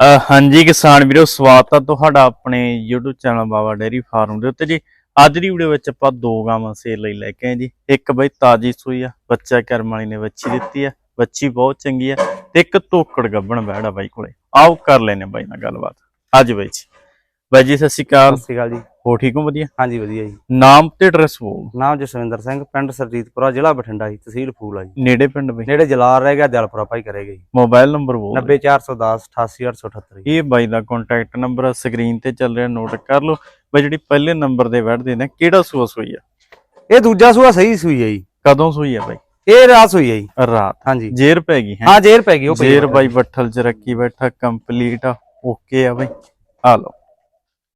ਹਾਂਜੀ ਕਿਸਾਨ ਵੀਰੋ, ਸਵਾਗਤ ਆ ਤੁਹਾਡਾ ਆਪਣੇ YouTube channel Baba dairy farm ਦੇ ਉੱਤੇ ਜੀ। ਅੱਜ ਦੀ ਵੀਡੀਓ ਵਿੱਚ ਆਪਾਂ ਦੋ ਗਾਵਾਂ ਸੇਲ ਲਈ ਲੈ ਕੇ ਆਏ ਜੀ। ਇੱਕ ਬਈ ਤਾਜੀ ਸੂਈ ਆ, ਬੱਚਾ ਕਰਮ ਵਾਲੀ ਨੇ ਵੱਛੀ ਦਿੱਤੀ ਆ, ਵੱਛੀ ਬਹੁਤ ਚੰਗੀ ਆ ਤੇ ਇੱਕ ਤੋਕੜ ਗੱਬਣ ਬੈੜਾ ਬਾਈ ਕੋਲੇ। ਆਓ ਕਰ ਲੈਨੇ ਬਾਈ ਨਾਲ ਗੱਲਬਾਤ। ਅੱਜ ਬਾਈ ਜੀ। ਬਾਈ ਜੀ, ਸਤਿ ਸ਼੍ਰੀ ਅਕਾਲ। ਸਤਿ ਸ਼੍ਰੀ ਅਕਾਲ ਜੀ। ਹੋ ਠੀਕ ਹੋ ਵਧੀਆ? ਹਾਂਜੀ ਵਧੀਆ ਜੀ। ਨਾਮ ਤੇ ਐਡਰੈਸ ਬੋਲ ਨਾਮ ਜਸਵਿੰਦਰ ਸਿੰਘ ਪਿੰਡ ਸਰਜੀਤਪੁਰਾ ਜ਼ਿਲ੍ਹਾ ਬਠਿੰਡਾ ਜੀ ਤਹਿਸੀਲ ਫੂਲਾ ਜੀ। ਨੇੜੇ ਪਿੰਡ ਬਈ? ਨੇੜੇ ਜਲਾਰ ਰਹਿ ਗਿਆ ਦਿਲਪੁਰਾ ਭਾਈ ਕਰੇਗਾ ਜੀ ਮੋਬਾਈਲ ਨੰਬਰ ਬੋਲ 90410 88878 ਜੀ। ਇਹ ਬਾਈ ਦਾ ਕੰਟੈਕਟ ਨੰਬਰ ਸਕਰੀਨ ਤੇ ਚੱਲ ਰਿਹਾ ਨੋਟ ਕਰ ਲਓ। ਬਾਈ ਜਿਹੜੀ ਪਹਿਲੇ ਨੰਬਰ ਦੇ ਵੜਦੇ ਨੇ ਕਿਹੜਾ ਸੂਆ ਸੂਈ ਆ? ਇਹ ਦੂਜਾ ਸੂਆ ਸਹੀ ਸੂਈ ਹੈ ਜੀ। ਕਦੋਂ ਸੂਈ ਆ ਬਾਈ? ਇਹ ਰਾਤ ਸੂਈ ਹੈ ਜੀ। ਰਾਤ। ਹਾਂਜੀ। ਜੇਰ ਪੈ ਗਈ ਹੈ? ਹਾਂ ਜੇਰ ਪੈ ਗਈ ਉਹ ਜੇਰ ਹੋਈ ਬਾਈ ਬੱਠਲ ਚ ਰੱਖੀ ਬੈਠਾ ਕੰਪਲੀਟ ਆ ਓਕੇ ਆ ਬਾਈ। ਆ ਲਓ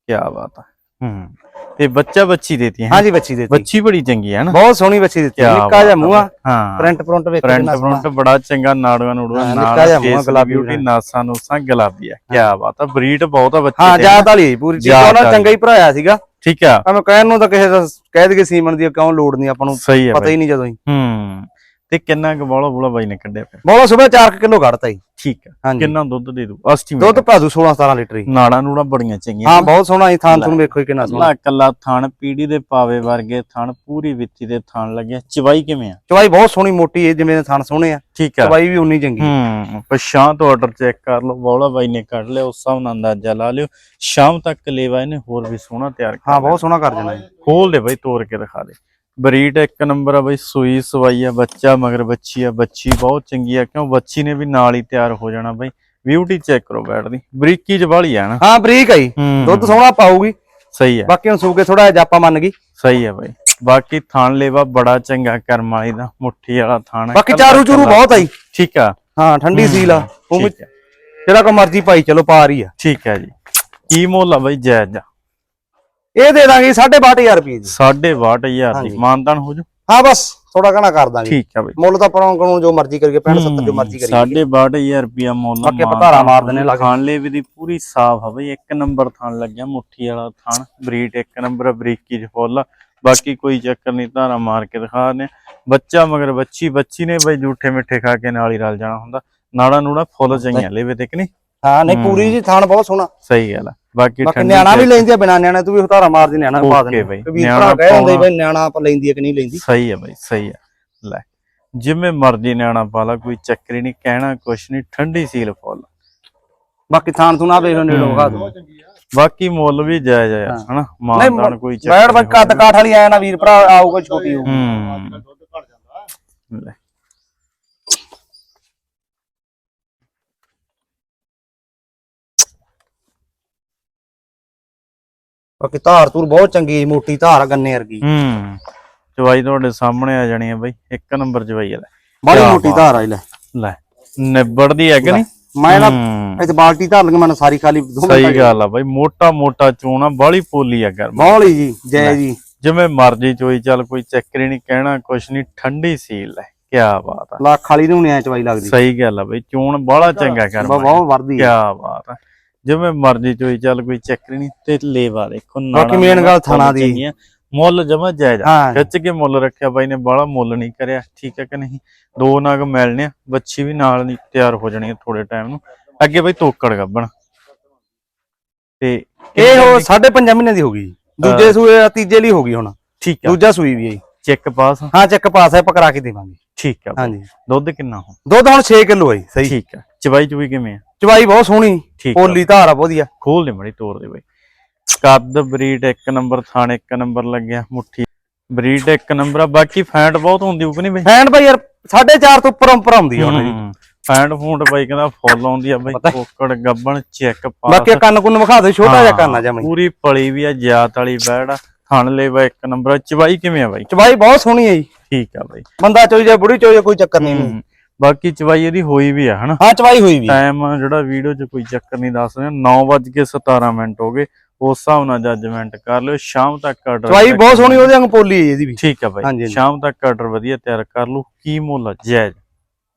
ਕੀ ਬਾਤ ਆ। ਹੂੰ। ਤੇ ਬੱਚਾ ਬੱਚੀ ਦੇਤੀ ਹੈ ਹਾਂਜੀ ਬੱਚੀ ਦਿੱਤੀ। ਬੱਚੀ ਬੜੀ ਚੰਗੀ ਹੈ ਨਾ? ਬਹੁਤ ਸੋਹਣੀ ਬੱਚੀ ਦਿੱਤੀ। ਨਿੱਕਾ ਜਿਹਾ ਮੂੰਹ ਆ। ਹਾਂ। ਪ੍ਰਿੰਟ ਪ੍ਰਿੰਟ ਵੇਖ ਪ੍ਰਿੰਟ ਪ੍ਰਿੰਟ ਬੜਾ ਚੰਗਾ ਨਾੜੂਆਂ ਨੂੜੂਆਂ ਹਾਂ, ਨਾਲ ਨਿੱਕਾ ਜਿਹਾ ਮੂੰਹ ਗੁਲਾਬੀ ਰੰਗ। ਨਾਸਾਂ ਨੂਸਾਂ ਗੁਲਾਬੀ ਆ ਕੀ ਬਾਤ ਆ ਬਰੀਡ ਬਹੁਤ ਆ ਬੱਚੇ ਹਾਂ। ਜਾਤ ਵਾਲੀ ਹੈ ਪੂਰੀ। ਜਾਤ ਉਹਨਾਂ। ਚੰਗਾ ਹੀ ਭਰਾਇਆ ਸੀਗਾ। ਠੀਕ ਆ। ਐਵੇਂ ਕਹਿਣ ਨੂੰ ਤਾਂ ਕਿਸੇ ਦਾ ਕਹਿ ਦਈਏ ਸੀਮਨ ਦੀ ਕਿਉਂ ਲੋੜ ਨਹੀਂ ਆਪਾਂ ਨੂੰ ਪਤਾ ਹੀ ਨਹੀਂ ਜਦੋਂ ਹੀ। ਹੂੰ। ਤੇ ਕਿੰਨਾ ਕੁ ਬੋਲਾ ਬੋਲਾ ਬਾਈ ਨੇ ਕੱਢਿਆ ਫਿਰ ਬੋਲਾ ਸਵੇਰ 4 ਕਿਲੋ ਕੱਢਤਾ ਜੀ। ਠੀਕ ਹਾਂਜੀ। ਕਿੰਨਾ ਦੁੱਧ ਦੇ ਦੂ? ਐਸਟੀਮੇਟ ਦੁੱਧ ਭਾਦੂ 16 17 ਲੀਟਰ ਹੀ ਨਾੜਾਂ ਨੂੜਾਂ ਬੜੀਆਂ ਚੰਗੀਆਂ ਹਾਂ ਬਹੁਤ ਸੋਹਣਾ ਜੀ ਥਾਂ ਤੁਹਾਨੂੰ ਵੇਖੋ ਕਿੰਨਾ ਸੋਹਣਾ। ਕੱਲਾ ਕੱਲਾ ਥਣ ਪੀੜੀ ਦੇ ਪਾਵੇ ਵਰਗੇ ਥਣ ਪੂਰੀ ਵਿੱਤੀ ਦੇ ਥਣ ਲੱਗਿਆ। ਚਵਾਈ ਕਿਵੇਂ ਆ? ਚਵਾਈ ਬਹੁਤ ਸੋਹਣੀ ਮੋਟੀ ਹੈ ਜਿਵੇਂ ਥਣ ਸੋਹਣੇ ਆ। ਠੀਕ ਆ। ਚਵਾਈ ਵੀ ਉਨੀ ਚੰਗੀ। ਹੂੰ ਪਛਾਂ ਤੋਂ ਆਰਡਰ ਚੈੱਕ ਕਰ ਲਓ। ਬੋਲਾ ਬਾਈ ਨੇ ਕੱਢ ਲਿਆ ਉਸ ਹਿਸਾਬ ਨਾਲ ਅੰਦਾਜ਼ਾ ਲਾ ਲਿਓ। ਸ਼ਾਮ ਤੱਕ ਲੇਵਾ ਇਹਨੇ ਹੋਰ ਵੀ ਸੋਹਣਾ ਤਿਆਰ ਕਰ ਹਾਂ ਬਹੁਤ ਸੋਹਣਾ ਕਰ ਦੇਣਾ ਜੀ। ਖੋਲ ਦੇ ਬਾਈ ਤੋੜ ਕੇ ਦਿਖਾ ਦੇ। ਬਰੀਡ ਇੱਕ ਨੰਬਰ ਆ ਬਾਈ ਸੂਈ ਸਵਾਈ ਆ ਬੱਚਾ ਮਗਰ ਬੱਚੀ ਆ ਬੱਚੀ ਬਹੁਤ ਚੰਗੀ ਆ ਕਿਉਂ ਬੱਚੀ ਨੇ ਵੀ ਨਾਲ ਹੀ ਤਿਆਰ ਹੋ ਜਾਣਾ ਬਾਈ। ਬਿਊਟੀ ਚੈੱਕ ਕਰੋ ਬੈਠਦੀ ਬਰੀਕੀ ਚ ਵਾਲੀ ਆ ਨਾ। ਹਾਂ ਬਰੀਕ ਆ ਜੀ। ਹੂੰ ਦੁੱਧ ਸੋਹਣਾ ਪਾਊਗੀ। ਸਹੀ ਆ। ਬਾਕੀ ਹੁਣ ਸੂਕੇ ਥੋੜਾ ਜਿਹਾ ਜਾਪਾ ਮੰਨ ਗਈ। ਸਹੀ ਆ ਬਾਈ। ਬਾਕੀ ਥਾਣ ਲੇਵਾ ਬੜਾ ਚੰਗਾ ਕਰਮ ਵਾਲੀ ਦਾ ਮੁੱਠੀ ਵਾਲਾ ਥਾਣ ਆ। ਬਾਕੀ ਚਾਰੂ ਚੂਰੂ। ਬਹੁਤ ਆ ਜੀ। ਠੀਕ ਆ। ਹਾਂ ਠੰਡੀ ਸੀਲ ਆ। ਉਹ ਜਿਹੜਾ ਕੋ ਮਰਜ਼ੀ ਪਾਈ ਚਲੋ ਪਾ ਰਹੀ ਆ। ਠੀਕ ਆ ਜੀ। ਕੀ ਮੁੱਲ ਆ ਬਾਈ ਜਾਇਜ਼ ਆ। ਇਹ ਦੇ ਦਾਂਗੇ 2.5000 ਰੁਪਏ ਦੀ। 62000 ਦੀ। ਮਾਨਦਾਨ ਹੋ ਜੂ ਹਾਂ ਬਸ ਥੋੜਾ ਘਣਾ ਕਰ ਦਾਂਗੇ। ਠੀਕ ਆ ਬਾਈ। ਮੁੱਲ ਤਾਂ ਪਰੋਂ ਕਣੂ ਜੋ ਮਰਜ਼ੀ ਕਰੀਏ 65 70 ਜੋ ਮਰਜ਼ੀ ਕਰੀਏ। 62000 ਰੁਪਿਆ ਮੁੱਲ ਬਾਕੀ ਆਪਾਂ ਧਾਰਾਂ ਮਾਰ ਦਿੰਨੇ ਲੱਗ। ਖਾਣ ਲਈ ਵੀ ਦੀ ਪੂਰੀ ਸਾਫ਼ ਆ ਬਈ ਇੱਕ ਨੰਬਰ ਥਣ ਲੱਗਿਆ ਮੁੱਠੀ ਵਾਲਾ ਥਣ ਬਰੀਡ ਇੱਕ ਨੰਬਰ ਬਰੀਕੀ ਚ ਫੁੱਲ। ਬਾਕੀ ਕੋਈ ਚੱਕਰ ਨਹੀਂ ਧਾਰਾਂ ਮਾਰ ਕੇ ਦਿਖਾ ਨੇ ਬੱਚਾ ਮਗਰ ਬੱਚੀ ਬੱਚੀ ਨੇ ਬਈ ਝੂਠੇ ਮਿੱਠੇ ਖਾ ਕੇ ਨਾਲ ਹੀ ਰਲ ਜਾਣਾ ਹੁੰਦਾ। ਨਾੜਾ ਨੂੜਾ ਫੁੱਲ ਚੰਗੀਆਂ ਲੈਵੇ ਤੇ ਕਿ ਨਹੀਂ? ਹਾਂ ਨਹੀਂ ਪੂਰੀ ਜੀ ਥਾਣ ਬਹੁਤ ਸੋਹਣਾ। ਸਹੀ ਗੱਲ ਆ। ਬਾਕੀ ਠੰਡੀ ਨਿਆਣਾ ਵੀ ਲੈਂਦੀ ਆ ਬਿਨਾ ਨਿਆਣਾ ਤੂੰ ਵੀ ਹਤਾਰਾ ਮਾਰਦੀ ਨਿਆਣਾ ਪਾ ਦੇ ਬਈ, ਨਿਆਣਾ ਭਰਾ ਕਹਿ ਹੁੰਦੇ। ਬਈ ਨਿਆਣਾ ਆਪਾਂ ਲੈਂਦੀ ਆ ਕਿ ਨਹੀਂ ਲੈਂਦੀ। ਸਹੀ ਆ ਬਈ ਸਹੀ ਆ। ਲੈ ਜਿਵੇਂ ਮਰਜ਼ੀ ਨਿਆਣਾ ਪਾ ਲਾ ਕੋਈ ਚੱਕਰ ਨਹੀਂ ਕਹਿਣਾ ਕੁਛ ਨਹੀਂ ਠੰਡੀ ਸੀਲ ਫੁੱਲ। ਬਾਕੀ ਥਾਣ ਤੂੰ ਨਾ ਵੇਖ ਨੇੜੋਂ ਵਿਖਾ ਦੂੰ। ਬਾਕੀ ਮੁੱਲ ਵੀ ਜਾਇਜ਼ ਆ। ਹਨਾ? ਮਾਨਦਾਨ ਕੋਈ ਚੱਕਰ ਬੈੜ ਬਈ ਨਹੀਂ ਕੱਟ ਕਾਠ ਵਾਲੀ ਆਇਆ ਨਾ ਵੀਰ ਭਰਾ ਆਊਗਾ ਛੋਟੀ ਹੋਊ ਹੂੰ ਲੈ। ਬਾਕੀ ਧਾਰ ਤੂਰ ਬਹੁਤ ਚੰਗੀ ਹੈ, ਮੋਟੀ ਧਾਰ ਆ ਗੰਨੇ ਵਰਗੀ। ਹੂੰ ਚਵਾਈ ਤੁਹਾਡੇ ਸਾਹਮਣੇ ਆ ਜਾਣੀ ਹੈ ਬਈ ਇੱਕ ਨੰਬਰ ਚਵਾਈ ਆ ਲੈ। ਬੜੀ ਕਿਆ ਮੋਟੀ। ਧਾਰ ਆਈ ਲੈ। ਲੈ ਨਿਬੜਦੀ ਹੈ ਕਿ ਨਹੀਂ? ਮੈਂ ਨਾ ਹੂੰ, ਇੱਥੇ ਬਾਲਟੀ ਧਾਰ ਲੰਗਾ ਮੈਨੂੰ ਸਾਰੀ ਖਾਲੀ ਦੋ ਮਿੰਟ ਸਹੀ ਗੱਲ ਆ ਬਈ ਮੋਟਾ ਮੋਟਾ ਚੂਣਾ ਬਾਲੀ ਪੋਲੀ ਆ ਗਰਮ। ਬੌਲੀ ਜੀ ਜੈ ਜੀ। ਜਿਵੇਂ ਮਰਜ਼ੀ ਚੋਈ ਚੱਲ ਕੋਈ ਚੱਕਰ ਨਹੀਂ ਕਹਿਣਾ ਕੁਛ ਨਹੀਂ ਠੰਡੀ ਸੀਲ ਲੈ ਕੀ ਬਾਤ ਆ। ਲੱਖ ਵਾਲੀ ਨੂੰ ਨਿਆਂ ਚਵਾਈ ਲੱਗਦੀ। ਸਹੀ ਗੱਲ ਆ ਬਈ ਚੂਣ ਬਾਲਾ ਚੰਗਾ ਕਰ ਬਹੁਤ ਬਹੁਤ ਵਰਦੀ ਕੀ ਹੈ ਬਾਤ ਆ। ਜਿਵੇਂ ਮਰਜ਼ੀ ਚੋਈ ਚੱਲ ਕੋਈ ਚੱਕਰ ਹੀ ਨਹੀਂ ਤੇ ਲੇਵਾ ਦੇਖੋ ਬਾਕੀ main ਗੱਲ ਥਣਾ ਦੀ। ਮੁੱਲ ਜਮਾ ਜਾਇਜ਼ ਹਾਂ। ਖਿੱਚ ਕੇ ਮੁੱਲ ਰੱਖਿਆ ਬਾਈ ਨੇ ਬਾਹਲਾ ਮੁੱਲ ਨਹੀਂ ਕਰਿਆ ਠੀਕ ਹੈ ਕਿ ਨਹੀਂ? ਦੋ ਨਗ ਮਿਲਣੇ ਬੱਚੀ ਵੀ ਨਾਲ ਨਹੀਂ ਤਿਆਰ ਹੋ ਜਾਣੀ ਥੋੜੇ ਟਾਈਮ ਨੂੰ। ਅੱਗੇ ਬਾਈ ਤੋਕੜ ਗੱਬਣ। ਤੇ ਇਹ ਹੋ ਸਾਢੇ ਪੰਜਾਂ ਮਹੀਨੇ ਦੀ ਹੋ ਗਈ। ਦੂਜੇ ਸੂਏ ਤੀਜੇ ਲਈ ਹੋ ਗਈ ਹੁਣ। ਠੀਕ ਆ। ਦੂਜਾ ਸੂਈ ਵੀ ਹੈ। ਚੈੱਕ ਪਾਸ ਹਾਂ ਚੱਕ ਪਾਸ ਹੈ ਪਕਰਾ ਕੇ ਦੇਵਾਂਗੇ। ਠੀਕ ਬਾਈ। ਹਾਂਜੀ। ਦੁੱਧ ਕਿੰਨਾ ਹੋ ਦੁੱਧ ਹੁਣ 6 ਕਿਲੋ ਹੈ ਸਹੀ। ਠੀਕ ਆ। ਚਵਾਈ ਚੁਈ ਕਿਵੇਂ ਆ? ਚਵਾਈ ਬਹੁਤ ਸੋਹਣੀ। ਠੀਕ ਆ। ਪੋਲੀ ਧਾਰ ਆ ਵਧੀਆ। ਖੋਲ ਦੇ ਮੜੀ ਤੋੜ ਦੇ ਬਾਈ। ਕੱਦ ਬਰੀਡ ਇੱਕ ਨੰਬਰ ਥਾਣ ਇੱਕ ਨੰਬਰ ਲੱਗਿਆ ਮੁੱਠੀ। ਬਰੀਡ ਇੱਕ ਨੰਬਰ ਆ ਬਾਕੀ ਫੈਂਟ ਬਹੁਤ ਹੁੰਦੀ ਉਹ ਕਿ ਨਹੀਂ ਬਾਈ? ਫੈਨ ਭਾਈ ਯਾਰ 4.5 ਤੋਂ ਉੱਪਰ ਉੱਪਰ ਆਉਂਦੀ ਆ ਜੀ ਹੂੰ। ਫੈਂਟ ਫੂੰਟ ਬਾਈ ਕਹਿੰਦਾ ਫੁੱਲ ਆਉਂਦੀ ਆ ਬਾਈ। ਕੋਕੜ ਗੱਬਣ ਚੈੱਕ ਪਾਸ ਬਾਕੀ ਕੰਨ ਕੁੰਨ ਵਿਖਾ ਦੇ ਛੋਟਾ ਜਿਹਾ ਕੰਨ ਆ ਜਮਈ ਪੂਰੀ ਪਲੀ ਵੀ ਆ ਜਾਤ ਵਾਲੀ ਬੈੜ ਆ। ਥਣ ਲੈਵਾ ਇੱਕ ਨੰਬਰ ਆ। ਚਵਾਈ ਕਿਵੇਂ ਆ ਬਾਈ? ਚਵਾਈ ਬਹੁਤ ਸੋਹਣੀ ਹੈ ਜੀ। ਠੀਕ ਆ ਬਾਈ। ਬੰਦਾ ਚੋਈ ਜਾ ਬੁੜੀ ਚੋਈ ਜਾ ਕੋਈ ਚੱਕਰ ਨਹੀਂ। ਬਾਕੀ ਚਵਾਈ ਇਹਦੀ ਹੋਈ ਵੀ ਆ ਹਨਾ? ਹਾਂ ਚਵਾਈ ਹੋਈ ਵੀ ਟਾਈਮ ਜਿਹੜਾ ਵੀਡੀਓ 'ਚ ਕੋਈ ਚੱਕਰ ਨਹੀਂ ਦੱਸ ਰਿਹਾ। 9:17 ਮਿੰਟ ਹੋ ਗਏ। ਉਸ ਹਿਸਾਬ ਨਾਲ ਜੱਜਮੈਂਟ ਕਰ ਲਿਓ। ਸ਼ਾਮ ਤੱਕ ਆਰਡਰ ਚਵਾਈ ਬਹੁਤ ਸੋਹਣੀ ਉਹਦੇ ਵਾਂਗ ਪੋਲੀ ਹੈ ਜੀ ਇਹਦੀ ਵੀ। ਠੀਕ ਆ ਬਾਈ। ਸ਼ਾਮ ਤੱਕ ਆਰਡਰ ਵਧੀਆ ਤਿਆਰ ਕਰ ਲਓ। ਕੀ ਮੁੱਲ ਜਾਇਜ਼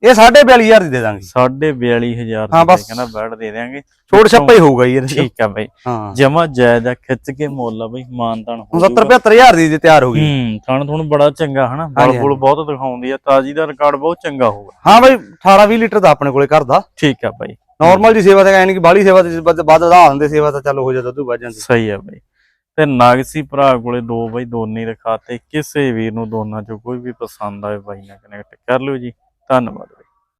ਇਹ 4.5 ਦੀ ਦੇ ਦਾਂਗੇ। 42500 ਹਾਂ, ਬਸ। ਕਹਿੰਦਾ ਬੈਠ ਦੇ ਦੇਾਂਗੇ ਛੋਟ ਛੱਪਾ ਹੀ ਹੋਊਗਾ ਚ। ਠੀਕ ਆ ਬਾਈ। ਜਮਾ ਜਾਇਜ਼ ਆ ਖਿੱਚ ਕੇ ਮੁੱਲ ਆ ਬਾਈ ਮਾਨਤਾਨ ਹੋ 70 75000 ਦੀ ਤਿਆਰ ਹੋ ਗਈ। ਹੂੰ ਥਣ ਥਣ ਬੜਾ ਚੰਗਾ ਹਨਾ ਬਲ ਹਾਂਜੀ, ਬੁਲ ਬਹੁਤ ਦਿਖਾਉਂਦੀ ਆ ਤਾਜੀ ਦਾ ਰਿਕਾਰਡ ਬਹੁਤ ਚੰਗਾ ਹੋਊਗਾ। ਹਾਂ ਭਾਈ 18 20 ਲੀਟਰ ਦਾ ਆਪਣੇ ਕੋਲੇ ਘਰ ਦਾ। ਠੀਕ ਆ ਬਾਈ। ਨਾਰਮਲ ਜੀ ਸੇਵਾ ਤਾਂ ਐ ਨਹੀਂ ਕਿ ਬਾਹਲੀ ਸੇਵਾ ਤੇ ਵੱਧ ਵੱਧ ਦਿੰਦੇ ਸੇਵਾ ਤਾਂ ਚੱਲ ਹੋ ਜਾਂਦਾ ਦੁੱਧ ਵੱਧ ਜਾਂਦੀ। ਸਹੀ ਹੈ ਬਾਈ। ਤੇ ਨਾਗਸੀ ਭਰਾ ਕੋਲੇ ਦੋ ਬਾਈ ਦੋਨੇ ਹੀ ਦਿਖਾਤੇ ਕਿਸੇ ਵੀਰ ਨੂੰ ਦੋਨਾਂ ਚੋਂ ਕੋਈ ਵੀ ਪਸੰਦ ਆਵੇ ਬਾਈ ਨਾਲ ਕਨੈਕਟ ਕਰ ਲਿਓ ਜੀ। ਧੰਨਵਾਦ।